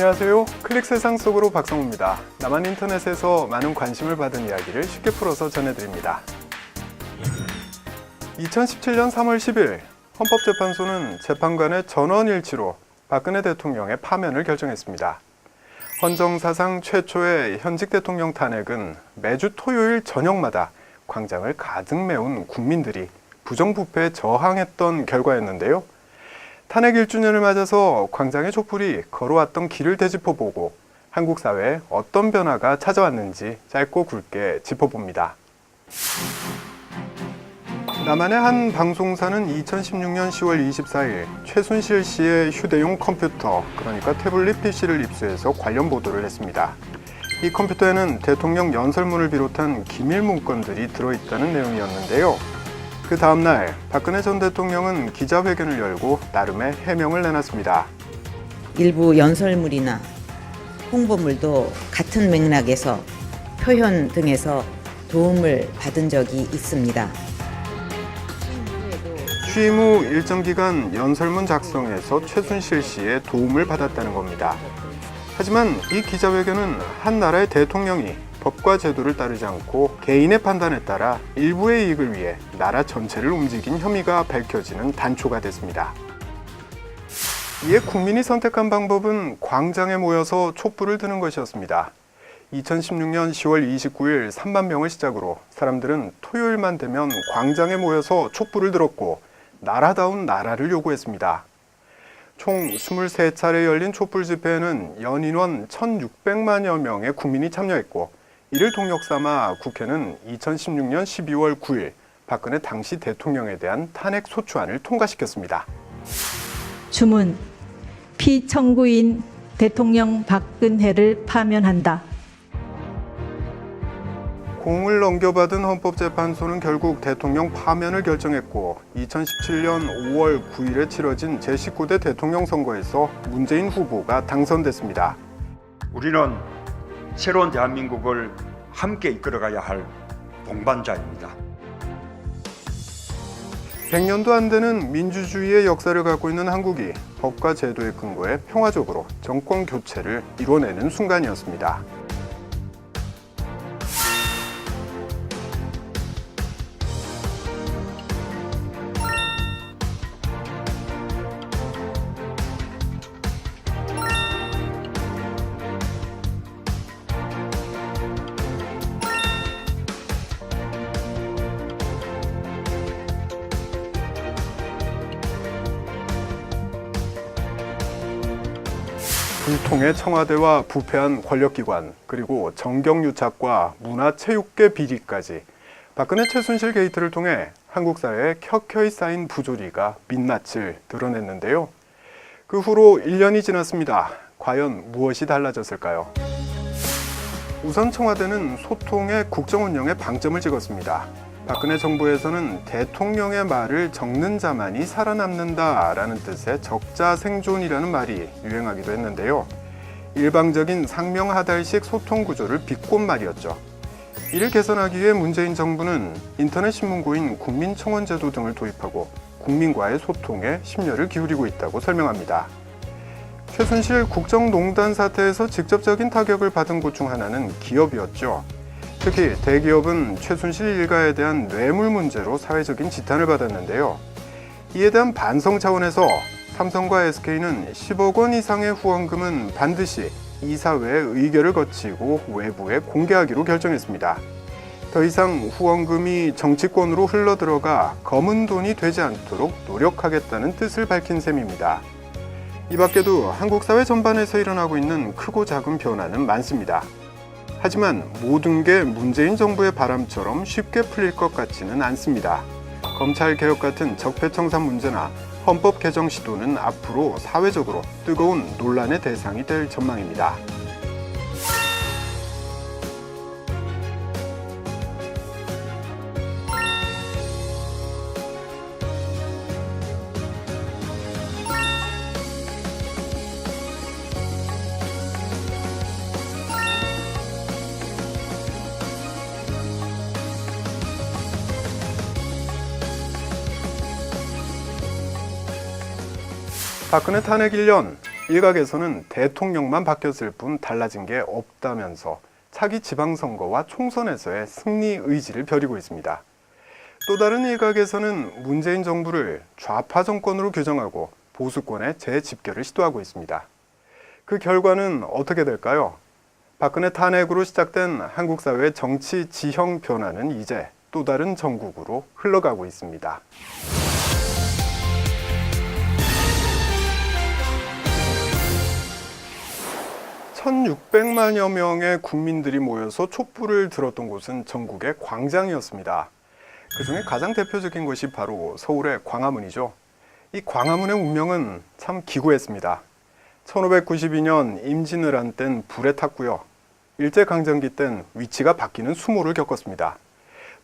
안녕하세요. 클릭 세상 속으로 박성우입니다. 남한 인터넷에서 많은 관심을 받은 이야기를 쉽게 풀어서 전해드립니다. 2017년 3월 10일 헌법재판소는 재판관의 전원일치로 박근혜 대통령의 파면을 결정했습니다. 헌정사상 최초의 현직 대통령 탄핵은 매주 토요일 저녁마다 광장을 가득 메운 국민들이 부정부패에 저항했던 결과였는데요. 탄핵 1주년을 맞아서 광장의 촛불이 걸어왔던 길을 되짚어보고 한국 사회에 어떤 변화가 찾아왔는지 짧고 굵게 짚어봅니다. 남한의 한 방송사는 2016년 10월 24일 최순실 씨의 휴대용 컴퓨터, 그러니까 태블릿 PC를 입수해서 관련 보도를 했습니다. 이 컴퓨터에는 대통령 연설문을 비롯한 기밀 문건들이 들어있다는 내용이었는데요. 그 다음날 박근혜 전 대통령은 기자회견을 열고 나름의 해명을 내놨습니다. 일부 연설물이나 홍보물도 같은 맥락에서 표현 등에서 도움을 받은 적이 있습니다. 취임 후 일정 기간 연설문 작성에서 최순실 씨의 도움을 받았다는 겁니다. 하지만 이 기자회견은 한 나라의 대통령이 법과 제도를 따르지 않고 개인의 판단에 따라 일부의 이익을 위해 나라 전체를 움직인 혐의가 밝혀지는 단초가 됐습니다. 이에 국민이 선택한 방법은 광장에 모여서 촛불을 드는 것이었습니다. 2016년 10월 29일 3만 명을 시작으로 사람들은 토요일만 되면 광장에 모여서 촛불을 들었고 나라다운 나라를 요구했습니다. 총 23차례 열린 촛불 집회에는 연인원 1,600만여 명의 국민이 참여했고 이를 동력 삼아 국회는 2016년 12월 9일 박근혜 당시 대통령에 대한 탄핵 소추안을 통과시켰습니다. 주문 피청구인 대통령 박근혜를 파면한다. 공을 넘겨받은 헌법재판소는 결국 대통령 파면을 결정했고 2017년 5월 9일에 치러진 제19대 대통령 선거에서 문재인 후보가 당선됐습니다. 우리는 새로운 대한민국을 함께 이끌어가야 할 동반자입니다. 100년도 안 되는 민주주의의 역사를 갖고 있는 한국이 법과 제도에 근거해 평화적으로 정권 교체를 이뤄내는 순간이었습니다. 불통의 청와대와 부패한 권력기관 그리고 정경유착과 문화체육계 비리까지 박근혜 최순실 게이트를 통해 한국 사회에 켜켜이 쌓인 부조리가 민낯을 드러냈는데요. 그 후로 1년이 지났습니다. 과연 무엇이 달라졌을까요? 우선 청와대는 소통의 국정 운영에 방점을 찍었습니다. 박근혜 정부에서는 대통령의 말을 적는 자만이 살아남는다 라는 뜻의 적자 생존이라는 말이 유행하기도 했는데요. 일방적인 상명하달식 소통 구조를 비꼰 말이었죠. 이를 개선하기 위해 문재인 정부는 인터넷 신문고인 국민청원제도 등을 도입하고 국민과의 소통에 심려를 기울이고 있다고 설명합니다. 최순실 국정농단 사태에서 직접적인 타격을 받은 곳 중 하나는 기업이었죠. 특히 대기업은 최순실 일가에 대한 뇌물 문제로 사회적인 지탄을 받았는데요. 이에 대한 반성 차원에서 삼성과 SK는 10억 원 이상의 후원금은 반드시 이사회의 의결을 거치고 외부에 공개하기로 결정했습니다. 더 이상 후원금이 정치권으로 흘러들어가 검은 돈이 되지 않도록 노력하겠다는 뜻을 밝힌 셈입니다. 이 밖에도 한국 사회 전반에서 일어나고 있는 크고 작은 변화는 많습니다. 하지만 모든 게 문재인 정부의 바람처럼 쉽게 풀릴 것 같지는 않습니다. 검찰 개혁 같은 적폐청산 문제나 헌법 개정 시도는 앞으로 사회적으로 뜨거운 논란의 대상이 될 전망입니다. 박근혜 탄핵 1년 일각에서는 대통령만 바뀌었을 뿐 달라진 게 없다면서 차기 지방선거와 총선에서의 승리 의지를 벼리고 있습니다. 또 다른 일각에서는 문재인 정부를 좌파 정권으로 규정하고 보수권의 재집결을 시도하고 있습니다. 그 결과는 어떻게 될까요? 박근혜 탄핵으로 시작된 한국 사회의 정치 지형 변화는 이제 또 다른 전국으로 흘러가고 있습니다. 1600만여 명의 국민들이 모여서 촛불을 들었던 곳은 전국의 광장이었습니다. 그 중에 가장 대표적인 곳이 바로 서울의 광화문이죠. 이 광화문의 운명은 참 기구했습니다. 1592년 임진을 한 땐 불에 탔고요. 일제강점기 땐 위치가 바뀌는 수모를 겪었습니다.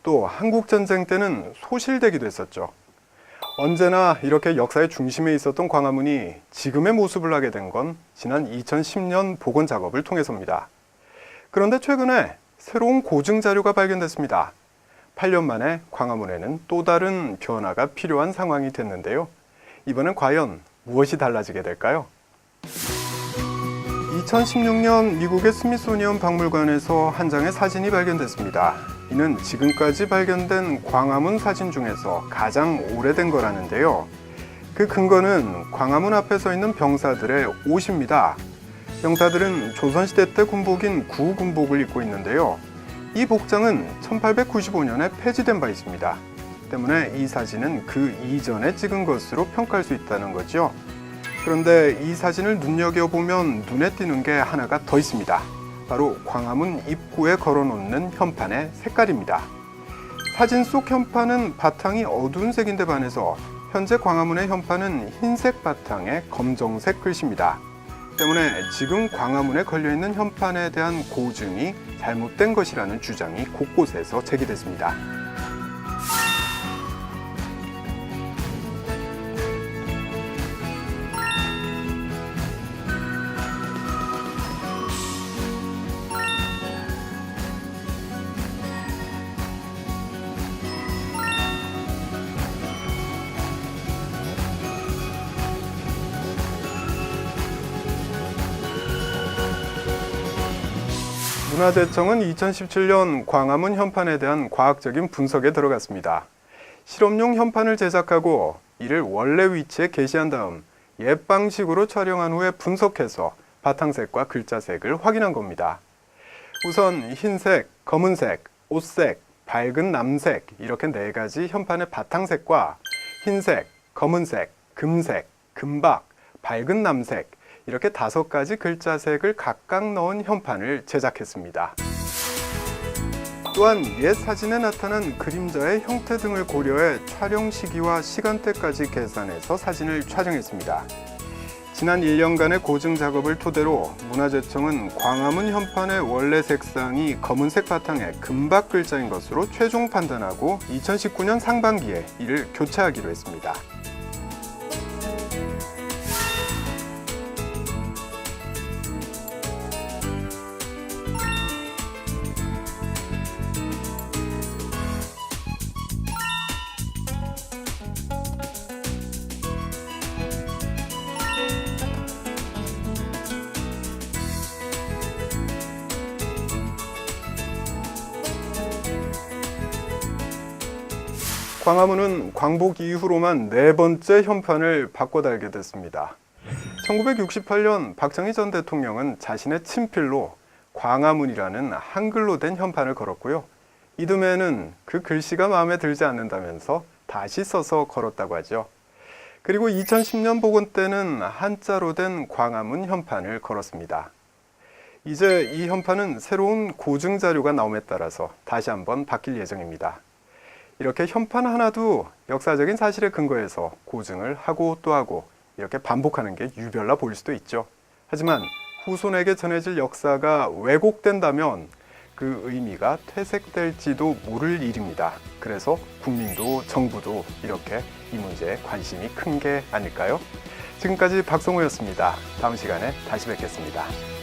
또 한국전쟁 때는 소실되기도 했었죠. 언제나 이렇게 역사의 중심에 있었던 광화문이 지금의 모습을 하게 된 건 지난 2010년 복원 작업을 통해서입니다. 그런데 최근에 새로운 고증 자료가 발견됐습니다. 8년 만에 광화문에는 또 다른 변화가 필요한 상황이 됐는데요. 이번엔 과연 무엇이 달라지게 될까요? 2016년 미국의 스미소니언 박물관에서 한 장의 사진이 발견됐습니다. 이는 지금까지 발견된 광화문 사진 중에서 가장 오래된 거라는데요. 그 근거는 광화문 앞에 서 있는 병사들의 옷입니다. 병사들은 조선시대 때 군복인 구군복을 입고 있는데요. 이 복장은 1895년에 폐지된 바 있습니다. 때문에 이 사진은 그 이전에 찍은 것으로 평가할 수 있다는 거죠. 그런데 이 사진을 눈여겨보면 눈에 띄는 게 하나가 더 있습니다. 바로 광화문 입구에 걸어놓는 현판의 색깔입니다. 사진 속 현판은 바탕이 어두운 색인데 반해서 현재 광화문의 현판은 흰색 바탕에 검정색 글씨입니다. 때문에 지금 광화문에 걸려있는 현판에 대한 고증이 잘못된 것이라는 주장이 곳곳에서 제기됐습니다. 문화재청은 2017년 광화문 현판에 대한 과학적인 분석에 들어갔습니다. 실험용 현판을 제작하고 이를 원래 위치에 게시한 다음 옛 방식으로 촬영한 후에 분석해서 바탕색과 글자색을 확인한 겁니다. 우선 흰색, 검은색, 옷색, 밝은 남색 이렇게 네 가지 현판의 바탕색과 흰색, 검은색, 금색, 금박, 밝은 남색 이렇게 다섯 가지 글자색을 각각 넣은 현판을 제작했습니다. 또한 옛 사진에 나타난 그림자의 형태 등을 고려해 촬영 시기와 시간대까지 계산해서 사진을 촬영했습니다. 지난 1년간의 고증 작업을 토대로 문화재청은 광화문 현판의 원래 색상이 검은색 바탕에 금박 글자인 것으로 최종 판단하고 2019년 상반기에 이를 교체하기로 했습니다. 광화문은 광복 이후로만 네 번째 현판을 바꿔 달게 됐습니다. 1968년 박정희 전 대통령은 자신의 친필로 광화문이라는 한글로 된 현판을 걸었고요. 이듬해는 그 글씨가 마음에 들지 않는다면서 다시 써서 걸었다고 하죠. 그리고 2010년 복원 때는 한자로 된 광화문 현판을 걸었습니다. 이제 이 현판은 새로운 고증 자료가 나옴에 따라서 다시 한번 바뀔 예정입니다. 이렇게 현판 하나도 역사적인 사실에 근거해서 고증을 하고 또 하고 이렇게 반복하는 게 유별나 보일 수도 있죠. 하지만 후손에게 전해질 역사가 왜곡된다면 그 의미가 퇴색될지도 모를 일입니다. 그래서 국민도 정부도 이렇게 이 문제에 관심이 큰 게 아닐까요? 지금까지 박성호였습니다. 다음 시간에 다시 뵙겠습니다.